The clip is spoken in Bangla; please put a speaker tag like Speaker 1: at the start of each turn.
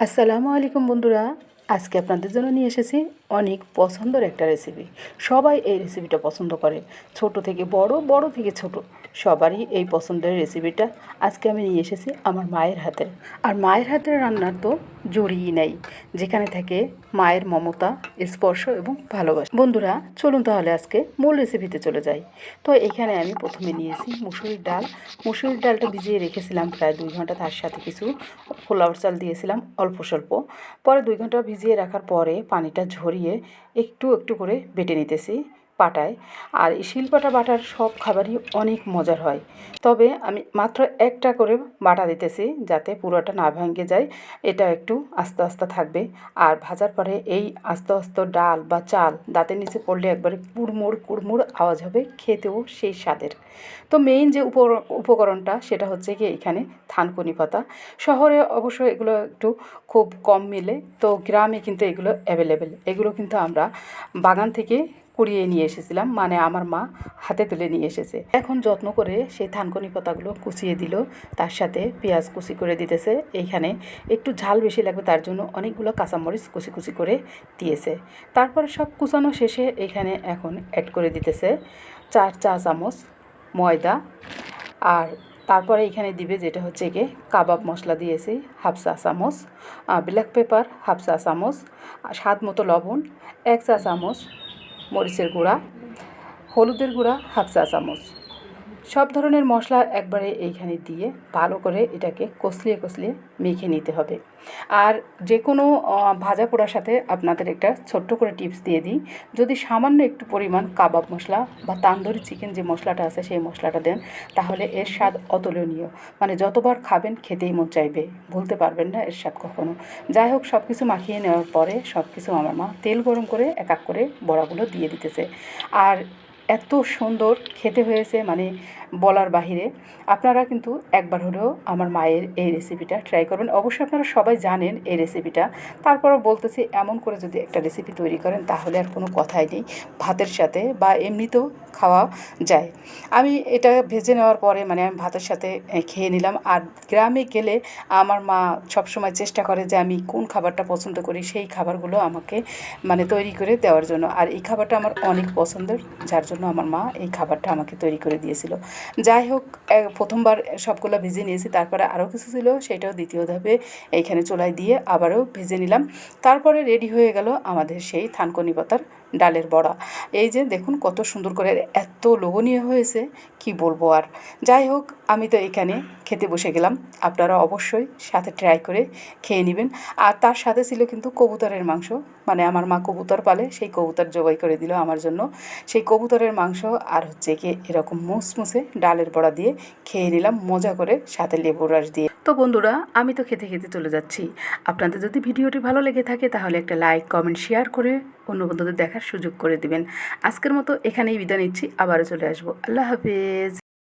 Speaker 1: আসসালামু আলাইকুম বন্ধুরা আজকে আপনাদের জন্য নিয়ে এসেছি অনেক পছন্দের একটা রেসিপি সবাই এই রেসিপিটা পছন্দ করে। ছোট থেকে বড় বড় থেকে ছোট। সবারই এই পছন্দের রেসিপিটা আজকে আমি নিয়ে এসেছি আমার মায়ের হাতের আর মায়ের হাতের রান্নার তো জড়িয়ে নেই, যেখানে থাকে মায়ের মমতা, স্পর্শ এবং ভালোবাসা। বন্ধুরা, চলুন তাহলে আজকে মূল রেসিপিতে চলে যাই। তো এখানে আমি প্রথমে নিয়েছি মুসুরির ডাল। মুসুরির ডালটা ভিজিয়ে রেখেছিলাম প্রায় দুই ঘণ্টা, তার সাথে কিছু ফোলাওয়ার চাল দিয়েছিলাম অল্প স্বল্প। পরে দুই ঘণ্টা ভিজিয়ে রাখার পরে পানিটা ঝরিয়ে একটু একটু করে বেটে নিতেছি। পাটায়। আর এই শিলপাটা বাটার সব খাবারই অনেক মজার হয়। তবে আমি মাত্র একটা করে বাটা দিতেছি যাতে পুরোটা না ভেঙে যায়। এটা একটু আস্তে আস্তে থাকবে। আর ভাজার পরে এই আস্তে আস্তে ডাল বা চাল দাঁতের নিচে পড়লে একবারে কুড়মুড় কুড়মুড় আওয়াজ হবে, খেতেও সেই স্বাদের। তো মেইন যে উপকরণটা সেটা হচ্ছে কি এখানে থানকুনি পাতা। শহরে অবশ্য এগুলো একটু খুব কম মিলে। তো গ্রামে কিন্তু এগুলো অ্যাভেলেবেল এগুলো কিন্তু আমরা বাগান থেকে কুড়িয়ে নিয়ে এসেছিলাম মানে আমার মা হাতে তুলে নিয়ে এসেছে। এখন যত্ন করে সেই থানকনি পাতাগুলো কুচিয়ে দিল, তার সাথে পেঁয়াজ কুচি করে দিতেছে। এইখানে একটু ঝাল বেশি লাগবে, তার জন্য অনেকগুলো কাঁচামরিচ কুচি কুচি করে দিয়েছে। তারপরে সব কুচানো শেষে এখানে এখন অ্যাড করে দিতেছে চার চা চামচ ময়দা। আর তারপরে এখানে দিবে যেটা হচ্ছে গিয়ে কাবাব মশলা দিয়েছি, হাফ চা চামচ ব্ল্যাক পেপার হাফ চা চামচ, স্বাদ মতো লবণ, এক চা চামচ মরিচের গুঁড়া হলুদের গুঁড়া হাফ চা চামচ। সব ধরনের মশলা একবারে এইখানে দিয়ে ভালো করে এটাকে কষলিয়ে কষলিয়ে মেখে নিতে হবে। আর যে কোনো ভাজা পোড়ার সাথে আপনাদের একটা ছোট্ট করে টিপস দিয়ে দিই। যদি সামান্য একটু পরিমাণ কাবাব মশলা বা তান্দুরি চিকেন যে মশলাটা আছে সেই মশলাটা দেন, তাহলে এর স্বাদ অতুলনীয়। মানে যতবার খাবেন খেতেই মন চাইবে। ভুলতে পারবেন না এর স্বাদ কখনো। যাই হোক সব কিছু মাখিয়ে নেওয়ার পরে সব কিছু আমার মা তেল গরম করে এক এক করে বড়াগুলো দিয়ে দিতেছে। আর এত সুন্দর খেতে হয়েছে মানে বলার বাহিরে। আপনারা কিন্তু একবার হলেও আমার মায়ের এই রেসিপিটা ট্রাই করবেন। অবশ্যই আপনারা সবাই জানেন এই রেসিপিটা তারপরও বলতেছি, এমন করে যদি একটা রেসিপি তৈরি করেন, তাহলে আর কোনো কথাই নেই। ভাতের সাথে বা এমনিতেও খাওয়া যায়। আমি এটা ভেজে নেওয়ার পরে মানে আমি ভাতের সাথে খেয়ে নিলাম। আর গ্রামে গেলে আমার মা সবসময় চেষ্টা করে যে আমি কোন খাবারটা পছন্দ করি, সেই খাবারগুলো আমাকে মানে তৈরি করে দেওয়ার জন্য। আর এই খাবারটা আমার অনেক পছন্দের, যার জন্য আমার মা এই খাবারটা আমাকে তৈরি করে দিয়েছিল। যাই হোক প্রথমবার সবগুলো ভেজে নিয়েছি, তারপরে আরও কিছু ছিল, সেটাও দ্বিতীয় ধাপে এইখানে চুলায় দিয়ে আবারও ভেজে নিলাম। তারপরে রেডি হয়ে গেল আমাদের সেই থানকনি পাতার ডালের বড়া। এই যে দেখুন কত সুন্দর করে এত লোভনীয় হয়েছে, কি বলব আর। যাই হোক, আমি তো এখানে খেতে বসে গেলাম। আপনারা অবশ্যই সাথে ট্রাই করে খেয়ে নেবেন। আর তার সাথে ছিল কিন্তু কবুতরের মাংস। মানে আমার মা কবুতর পালে, সেই কবুতর জবাই করে দিল আমার জন্য। সেই কবুতরের মাংস আর হচ্ছে কি এরকম মুসমুসে ডালের বড়া দিয়ে খেয়ে নিলাম। মজা করে সাথে লেবুর রস দিয়ে। তো বন্ধুরা, আমি তো খেতে খেতে চলে যাচ্ছি। আপনাদের যদি ভিডিওটি ভালো লেগে থাকে, তাহলে একটা লাইক, কমেন্ট, শেয়ার করে অন্য বন্ধুদের দেখার সুযোগ করে দিবেন। আজকের মতো এখানেই বিদায় নিচ্ছি, আবারও চলে আসব। আল্লাহ হাফেজ।